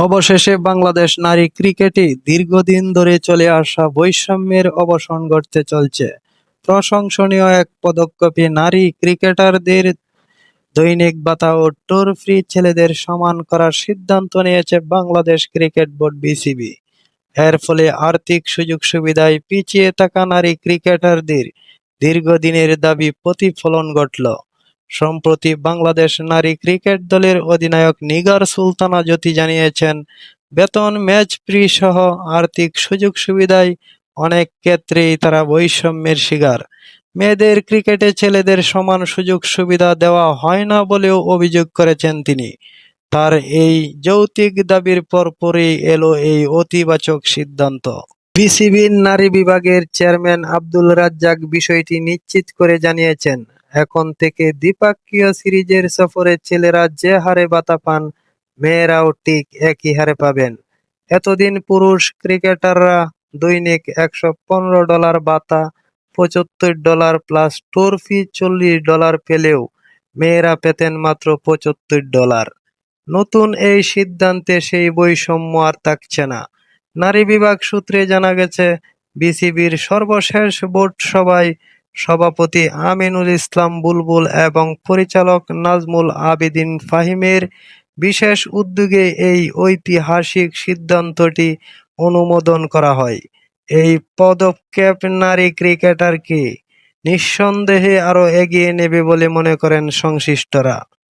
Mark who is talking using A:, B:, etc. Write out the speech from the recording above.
A: অবশেষে বাংলাদেশ নারী ক্রিকেটে দীর্ঘদিন ধরে চলে আসা বৈষম্যের অবসান ঘটতে চলছে। প্রশংসনীয় এক পদক্ষেপে নারী ক্রিকেটারদের দৈনিক ভাতা ও ট্যুর ফ্রি ছেলেদের সমান করার সিদ্ধান্ত নিয়েছে বাংলাদেশ ক্রিকেট বোর্ড বিসিবি। এর ফলে আর্থিক সুযোগ সুবিধায় পিছিয়ে থাকা নারী ক্রিকেটারদের দীর্ঘদিনের দাবি প্রতিফলন ঘটল। সম্প্রতি বাংলাদেশ নারী ক্রিকেট দলের অধিনায়ক নিগার সুলতানা জ্যোতি জানিয়েছেন, বেতন, ম্যাচ ফ্রি সহ আর্থিক সুযোগ সুবিধায় অনেক ক্ষেত্রেই তারা বৈষম্যের শিকার। মেয়েদের ক্রিকেটে ছেলেদের সমান সুযোগ সুবিধা দেওয়া হয় না বলেও অভিযোগ করেছেন তিনি। তার এই যৌক্তিক দাবির পরপরই এলো এই অতিবাচক সিদ্ধান্ত। বিসিবির নারী বিভাগের চেয়ারম্যান আব্দুল রাজ্জাক বিষয়টি নিশ্চিত করে জানিয়েছেন এখন থেকে দ্বিপাক্ষীয় সিরিজের সফরে ছেলেরা যে হারে বাতা পান, মেয়েরাও ঠিক একই হারে পাবেন। এতদিন পুরুষ ক্রিকেটাররা দৈনিক একশো পনেরো ডলার বাতা, পঁচাত্তর ডলার প্লাস ট্যুর ফি চল্লিশ ডলার পেলেও মেয়েরা পেতেন মাত্র পঁচাত্তর ডলার। নতুন এই সিদ্ধান্তে সেই বৈষম্য আর থাকছে না। নারী বিভাগ সূত্রে জানা গেছে, বিসিবির সর্বশেষ বোর্ড সভায় সভাপতি আমিনুল ইসলাম বুলবুল এবং পরিচালক নাজমুল আবেদিন ফাহিমের বিশেষ উদ্যোগে এই ঐতিহাসিক সিদ্ধান্তটি অনুমোদন করা হয়। এই পদক্ষেপ নারী ক্রিকেটারকে নিঃসন্দেহে আরও এগিয়ে নেবে বলে মনে করেন সংশ্লিষ্টরা।